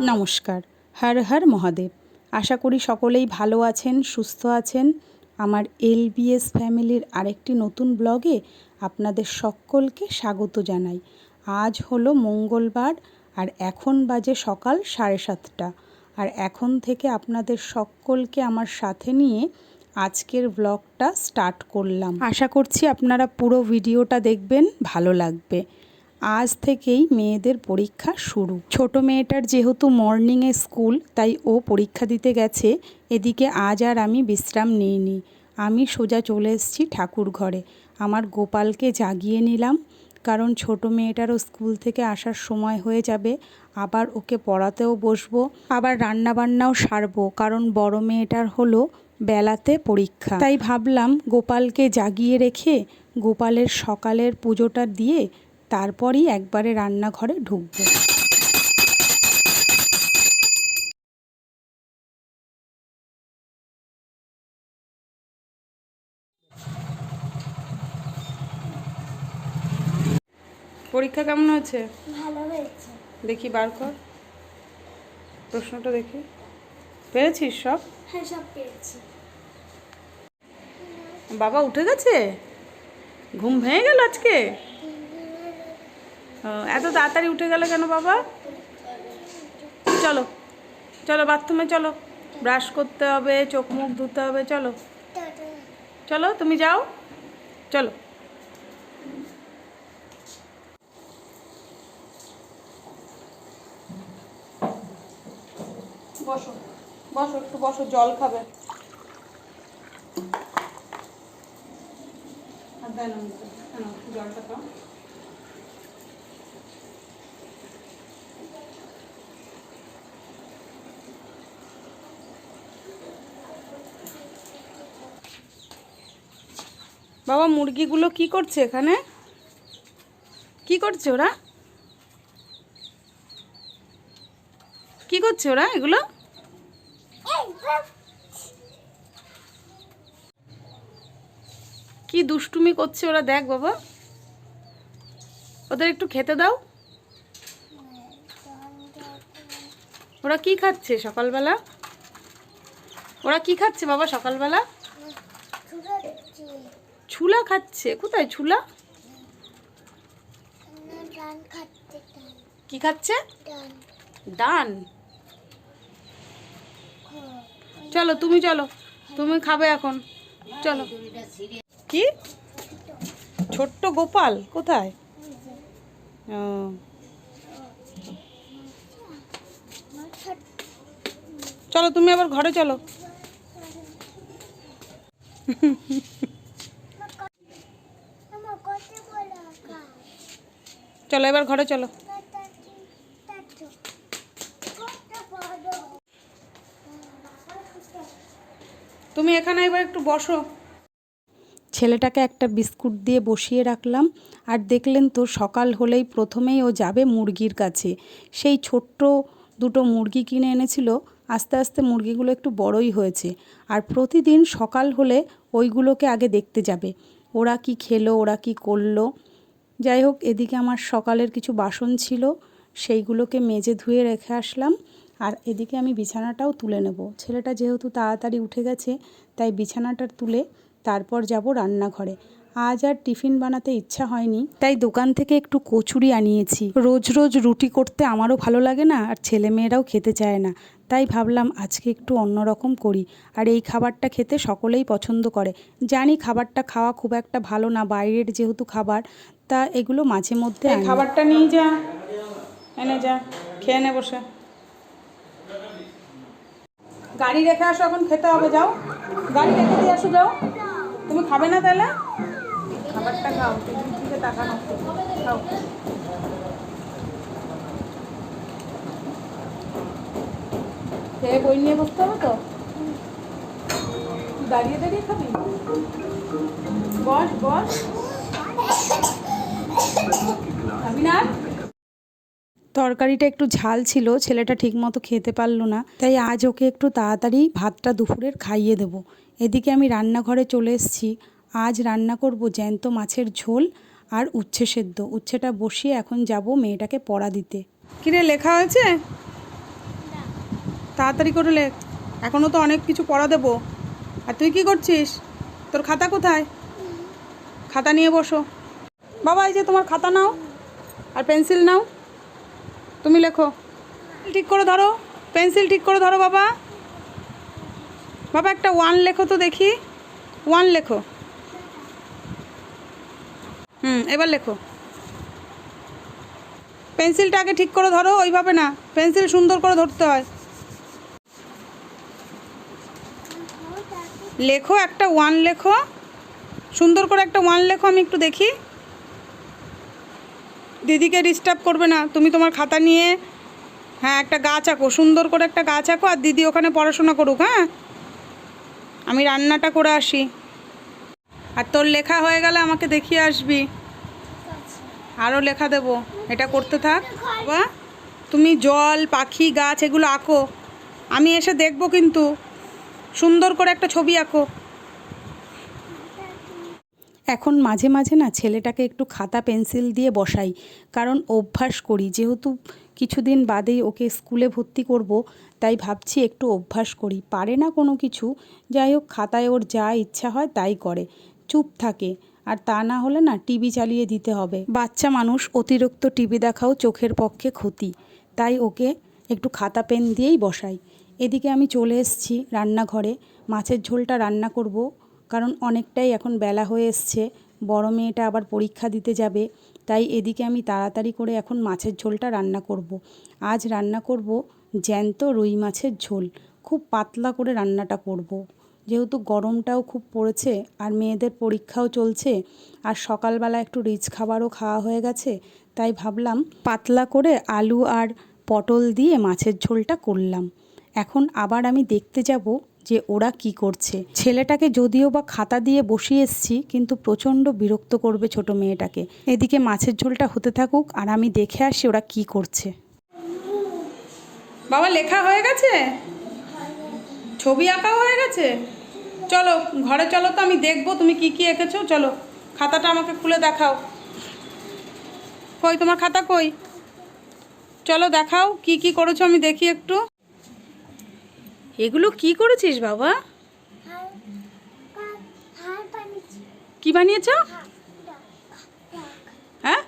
নমস্কার, হর হর মহাদেব। আশা করি সকলেই ভালো আছেন, সুস্থ আছেন। আমার এলবিএস ফ্যামিলির আরেকটি নতুন ব্লগে আপনাদের সকলকে স্বাগত জানাই। আজ হলো মঙ্গলবার আর এখন বাজে সকাল সাড়ে সাতটা। আর এখন থেকে আপনাদের সকলকে আমার সাথে নিয়ে আজকের ব্লগটা স্টার্ট করলাম। আশা করছি আপনারা পুরো ভিডিওটা দেখবেন, ভালো লাগবে। আজ থেকেই মেয়েদের পরীক্ষা শুরু। ছোট মেয়েটার যেহেতু মর্নিংয়ে স্কুল তাই ও পরীক্ষা দিতে গেছে। এদিকে আজ আর আমি বিশ্রাম নিইনি। আমি সোজা চলে এসেছি ঠাকুর ঘরে। আমার গোপালকে জাগিয়ে নিলাম, কারণ ছোট মেয়েটারও স্কুল থেকে আসার সময় হয়ে যাবে। আবার ওকে পড়াতেও বসবো, আবার রান্না বান্নাও সারবো, কারণ বড় মেয়েটার হলো বেলাতে পরীক্ষা। তাই ভাবলাম, গোপালকে জাগিয়ে রেখে গোপালের সকালের পুজোটা দিয়ে তারপরই একবারে রান্নাঘরে ঢুকবো। পরীক্ষা কেমন হয়েছে? ভালো হয়েছে। দেখি বার কর। প্রশ্নটা দেখি। পেরেছিস সব? হ্যাঁ সব পেয়েছি বাবা উঠে গেছে? ঘুম ভেঙে গেল আজকে? এত তাড়াতাড়ি উঠে গেল কেন বাবা? চলো চলো বাথরুমে চলো। ব্রাশ করতে হবে, চোখ মুখ ধুতে হবে, চলো। চলো, তুমি যাও। চলো। বসো বসো, একটু বসো, জল খাবে। জলটা খাও বাবা, মুরগিগুলো কি করছে এখানে? কি করছে ওরা? কি করছে ওরা এগুলো? কি দুষ্টুমি করছে ওরা, দেখ বাবা। ওদের একটু খেতে দাও। ওরা কি খাচ্ছে সকালবেলা? ওরা কি খাচ্ছে বাবা সকালবেলা? ছুলা খাচ্ছে? কোথায় ছুলা? কি খাচ্ছে? ডান ডান চলো তুমি চলো। তুমি খাবে এখন। চলো। কি? ছোট্ট গোপাল কোথায়? ও। চলো তুমি আবার ঘরে চলো আমার কত বড় আঁকা চলো, এবার ঘরে চলো। তুমি এখানে এবার একটু বসো। ছেলেটাকে একটা বিস্কুট দিয়ে বসিয়ে রাখলাম, আর দেখলেন তো সকাল হলেই প্রথমেই ও যাবে মুরগির কাছে। সেই ছোট্ট দুটো মুরগি কিনে এনেছিল, আস্তে আস্তে মুরগিগুলো একটু বড়ই হয়েছে, আর প্রতিদিন সকাল হলে ওইগুলোকে আগে দেখতে যাবে। ওরা কি খেলো, ওরা কি করল। যাই হোক, এদিকে আমার সকালের কিছু বাসন ছিল, সেইগুলোকে মেজে ধুয়ে রেখে আসলাম। আর এদিকে আমি বিছানাটাও তুলে নেব। ছেলেটা যেহেতু তাড়াতাড়ি উঠে গেছে, তাই বিছানাটা তুলে তারপর যাব রান্নাঘরে। আজ আর টিফিন বানাতে ইচ্ছা হয়নি তাই দোকান থেকে একটু কচুরি আনিয়েছি। রোজ রোজ রুটি করতে আমারও ভালো লাগে না আর ছেলে মেয়েরাও খেতে চায় না তাই ভাবলাম আজকে একটু অন্যরকম করি। আর এই খাবারটা খেতে সকলেই পছন্দ করে। জানি খাবারটা খাওয়া খুব একটা ভালো না বাইরের যেহেতু খাবার তা এগুলো মাঝে মধ্যে খাবারটা নিয়ে যা। এনে যা খেয়ে নে বসে। গাড়ি রেখে আসো এখন খেতে হবে যাও। গাড়ি রেখে দিয়ে আসো যাও। তুমি খাবে না তাহলে? খাবারটা খাও টিভির দিকে তাকানো খাও। খেয়ে বই নিয়ে বসতে হবে তো? দাঁড়িয়ে দাঁড়িয়ে খাবি? বস বস। খাবি না? তরকারিটা একটু ঝাল ছিল, ছেলেটা ঠিকমতো খেতে পারল না। তাই আজ ওকে একটু তাড়াতাড়ি ভাতটা দুপুরের খাইয়ে দেব। এদিকে আমি রান্নাঘরে চলে এসেছি। আজ রান্না করব জ্যান্ত মাছের ঝোল আর উচ্ছে সেদ্ধ। উচ্ছেটা বসিয়ে এখন যাব মেয়েটাকে পড়া দিতে। কিরে লেখা হয়েছে? তাড়াতাড়ি করে লেখ। এখনও তো অনেক কিছু পড়া দেবো। আর তুই কি করছিস? তোর খাতা কোথায়? খাতা নিয়ে বসো। বাবা এই যে তোমার খাতা নাও আর পেন্সিল নাও। তুমি লেখো। ঠিক করে ধরো। পেন্সিল ঠিক করে ধরো বাবা। বাবা একটা ওয়ান লেখো তো দেখি। ওয়ান লেখো। হুম, এবার লেখো। পেন্সিলটা আগে ঠিক করে ধরো, ওইভাবে না। পেন্সিল সুন্দর করে ধরতে হয়। লেখো, একটা ওয়ান লেখো। সুন্দর করে একটা ওয়ান লেখো, আমি একটু দেখি। দিদিকে ডিস্টার্ব করবে না। তুমি তোমার খাতা নিয়ে হ্যাঁ একটা গাছ আঁকো। সুন্দর করে একটা গাছ আঁকো, আর দিদি ওখানে পড়াশোনা করুক হ্যাঁ? আমি রান্নাটা করে আসি। আর তোর লেখা হয়ে গেলে আমাকে দেখিয়ে আসবি। আরও লেখা দেবো। এটা করতে থাক। বা তুমি জল, পাখি, গাছ এগুলো আঁকো। আমি এসে দেখব কিন্তু। সুন্দর করে একটা ছবি আঁকো। এখন মাঝে মাঝে না ছেলেটাকে একটু খাতা, পেন্সিল দিয়ে বসাই। কারণ অভ্যাস করি। যেহেতু কিছুদিন বাদেই ওকে স্কুলে ভর্তি করব, তাই ভাবছি একটু অভ্যাস করি। পারে না কোনো কিছু। যাই হোক, খাতায় ওর যা ইচ্ছা হয় তাই করে। চুপ থাকে। আর তা না হলে না টিভি চালিয়ে দিতে হবে। বাচ্চা মানুষ অতিরিক্ত টিভি দেখাও চোখের পক্ষে ক্ষতি। তাই ওকে একটু খাতা পেন দিয়েই বসাই। এদিকে আমি চলে এসেছি রান্নাঘরে। মাছের ঝোলটা রান্না করব, কারণ অনেকটাই এখন বেলা হয়ে এসছে। বড় মেয়েটা আবার পরীক্ষা দিতে যাবে, তাই এদিকে আমি তাড়াতাড়ি করে এখন মাছের ঝোলটা রান্না করব। আজ রান্না করব জ্যান্ত রুই মাছের ঝোল। খুব পাতলা করে রান্নাটা করব। যেহেতু গরমটাও খুব পড়েছে আর মেয়েদের পরীক্ষাও চলছে আর সকালবেলা একটু রিচ খাবারও খাওয়া হয়ে গেছে, তাই ভাবলাম পাতলা করে আলু আর পটল দিয়ে মাছের ঝোলটা করলাম। এখন আবার আমি দেখতে যাব যে ওরা কি করছে। ছেলেটাকে যদিও বা খাতা দিয়ে বসিয়ে এসছি, কিন্তু প্রচণ্ড বিরক্ত করবে ছোট মেয়েটাকে। এদিকে মাছের ঝোলটা হতে থাকুক আর আমি দেখে আসি ওরা কি করছে। বাবা, লেখা হয়ে গেছে? ছবি আঁকা হয়ে গেছে? চলো, ঘরে চলো তো, আমি দেখব তুমি কি কি এঁকেছো, চলো। খাতাটা আমাকে খুলে দেখাও। কই, তোমার খাতা কই? চলো দেখাও, কি কি করেছ আমি দেখি একটু। এগুলো কি করেছিস বাবা। কি বানিয়েছ? হ্যাঁ।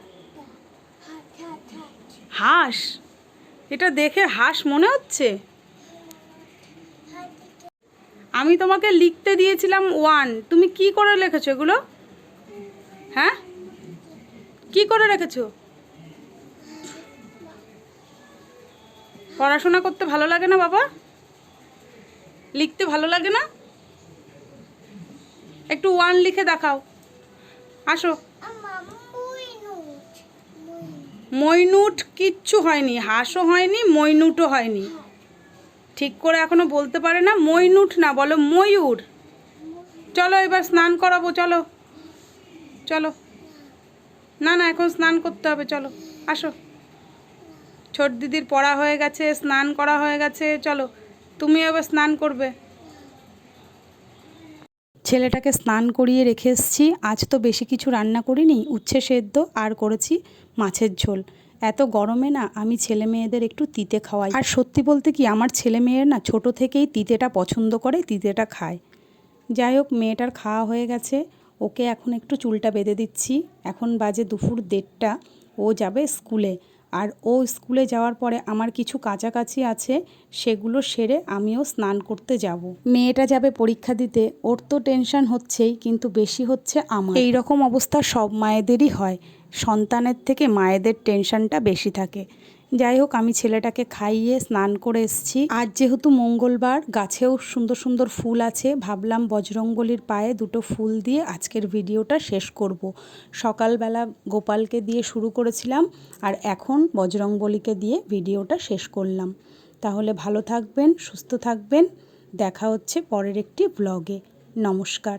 হাঁস। এটা দেখে হাঁস মনে হচ্ছে? আমি তোমাকে লিখতে দিয়েছিলাম ওয়ান তুমি কি করে লিখেছো এগুলো? হ্যাঁ? কি করে রেখেছো? পড়াশোনা করতে ভালো লাগে না বাবা? লিখতে ভালো লাগে না? একটু ওয়ান লিখে দেখাও। আসো। মইনুট, কিচ্ছু হয়নি হাঁসও হয়নি মইনুটও হয়নি। ঠিক করে এখনও বলতে পারে না মইনুট না, বলো ময়ূর। চলো এবার স্নান করাবো, চলো। চলো। না না, এখন স্নান করতে হবে, চলো। আসো। ছোট দিদির পড়া হয়ে গেছে, স্নান করা হয়ে গেছে, চলো। তুমি এবার স্নান করবে। ছেলেটাকে স্নান করিয়ে রেখে এসেছি। আজ তো বেশি কিছু রান্না করিনি, উচ্ছে সেদ্ধ আর করেছি মাছের ঝোল। এত গরমে না আমি ছেলে মেয়েদের একটু তিতে খাওয়াই। আর সত্যি বলতে কি, আমার ছেলে মেয়ের না ছোট থেকেই তিতেটা পছন্দ করে, তিতেটা খায়। যাই হোক, মেয়েটার খাওয়া হয়ে গেছে। ওকে এখন একটু চুলটা বেঁধে দিচ্ছি। এখন বাজে দুপুর দেড়টা। ও যাবে স্কুলে। আর ও স্কুলে যাওয়ার পরে আমার কিছু কাছাকাছি আছে, সেগুলো সেরে আমিও স্নান করতে যাব। মেয়েটা যাবে পরীক্ষা দিতে, ওর তো টেনশন হচ্ছেই, কিন্তু বেশি হচ্ছে আমার। এই রকম অবস্থা সব মায়েদেরই হয়, সন্তানের থেকে মায়েদের টেনশনটা বেশি থাকে। যাই হোক, আমি ছেলেটাকে খাইয়ে স্নান করে এসেছি। আজ যেহেতু মঙ্গলবার, গাছেও সুন্দর সুন্দর ফুল আছে। ভাবলাম বজরংবলির পায়ে দুটো ফুল দিয়ে আজকের ভিডিওটা শেষ করব। সকালবেলা গোপালকে দিয়ে শুরু করেছিলাম, আর এখন বজরংবলিকে দিয়ে ভিডিওটা শেষ করলাম। তাহলে ভালো থাকবেন, সুস্থ থাকবেন। দেখা হচ্ছে পরের একটি ব্লগে নমস্কার।